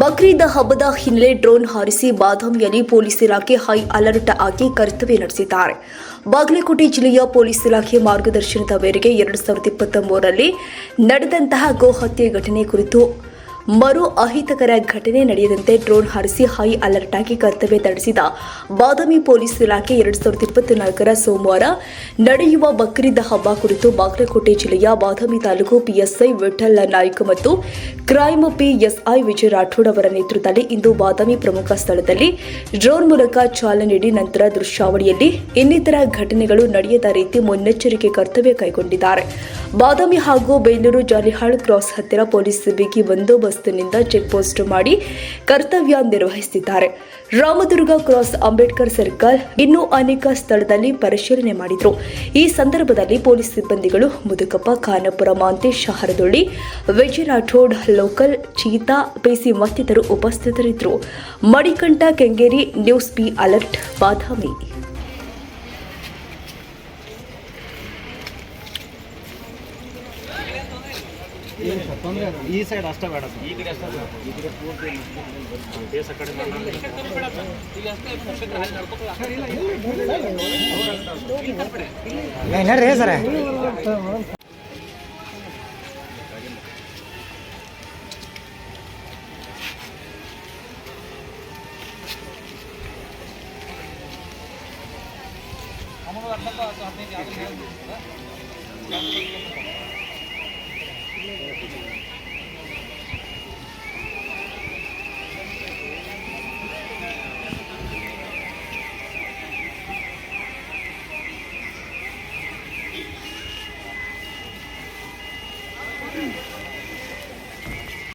ಬಕ್ರೀದ್ ಹಬ್ಬದ ಹಿನ್ನೆಲೆ ಡ್ರೋನ್ ಹಾರಿಸಿ ಬಾದಾಮಿಯಲ್ಲಿ ಪೊಲೀಸ್ ಇಲಾಖೆ ಹೈ ಅಲರ್ಟ್ ಆಗಿ ಕರ್ತವ್ಯ ನಡೆಸಿದ್ದಾರೆ. ಬಾಗಲಕೋಟೆ ಜಿಲ್ಲೆಯ ಪೊಲೀಸ್ ಇಲಾಖೆ ಮಾರ್ಗದರ್ಶನದ ಮೇರೆಗೆ ಎರಡು ಸಾವಿರದ ಇಪ್ಪತ್ತ ಮೂರರಲ್ಲಿ ನಡೆದಂತಹ ಗೋಹತ್ಯೆ ಘಟನೆ ಕುರಿತು ಮರು ಅಹಿತಕರ ಘಟನೆ ನಡೆಯದಂತೆ ಡ್ರೋನ್ ಹಾರಿಸಿ ಹೈ ಅಲರ್ಟ್ ಆಗಿ ಕರ್ತವ್ಯ ನಡೆಸಿದ ಬಾದಾಮಿ ಪೊಲೀಸ್ ಇಲಾಖೆ ಎರಡು ಸಾವಿರದ ಇಪ್ಪತ್ನಾಲ್ಕರ ಸೋಮವಾರ ನಡೆಯುವ ಬಕ್ರೀದ್ ಹಬ್ಬ ಕುರಿತು ಬಾಗಲಕೋಟೆ ಜಿಲ್ಲೆಯ ಬಾದಾಮಿ ತಾಲೂಕು ಪಿಎಸ್ಐ ವಿಠಲ್ ನಾಯ್ಕ ಮತ್ತು ಕ್ರೈಮ್ ಪಿಎಸ್ಐ ವಿಜಯ್ ರಾಠೋಡ್ ಅವರ ನೇತೃತ್ವದಲ್ಲಿ ಇಂದು ಬಾದಾಮಿ ಪ್ರಮುಖ ಸ್ಥಳದಲ್ಲಿ ಡ್ರೋನ್ ಮೂಲಕ ಚಾಲನೆ ನೀಡಿ ನಂತರ ದೃಶ್ಯಾವಳಿಯಲ್ಲಿ ಇನ್ನಿತರ ಘಟನೆಗಳು ನಡೆಯದ ರೀತಿ ಮುನ್ನೆಚ್ಚರಿಕೆ ಕರ್ತವ್ಯ ಕೈಗೊಂಡಿದ್ದಾರೆ. ಬಾದಾಮಿ ಹಾಗೂ ಬೇಲೂರು ಜಾಲಿಹಾಳ್ ಕ್ರಾಸ್ ಹತ್ತಿರ ಪೊಲೀಸ್ ಬಿಗಿ ಬಂದೋಬಸ್ತ್ನಿಂದ ಚೆಕ್ ಪೋಸ್ಟ್ ಮಾಡಿ ಕರ್ತವ್ಯ ನಿರ್ವಹಿಸಿದ್ದಾರೆ ರಾಮದುರ್ಗ ಕ್ರಾಸ್ ಅಂಬೇಡ್ಕರ್ ಸರ್ಕಲ್ ಇನ್ನೂ ಅನೇಕ ಸ್ಥಳದಲ್ಲಿ ಪರಿಶೀಲನೆ ಮಾಡಿದರು. ಈ ಸಂದರ್ಭದಲ್ಲಿ ಪೊಲೀಸ್ ಸಿಬ್ಬಂದಿಗಳು Mudukappa, Khanapur, Mantesh Haradolli Vijaya Rathod local, cheetah PC ಮತ್ತಿತರು ಉಪಸ್ಥಿತರಿದ್ದರು. Manikanta Kengeri, news P alert, Badami. ಈ ಸೈಡ್ ಅಷ್ಟೇ ಬೇಡ ಈ ಕಡೆ ಅಷ್ಟೇ. ಈ ಕಡೆ ಪೂರ್ತಿ ಕಡೆ ನಡ್ರಿ ಸರ. ಹದಿನೈದು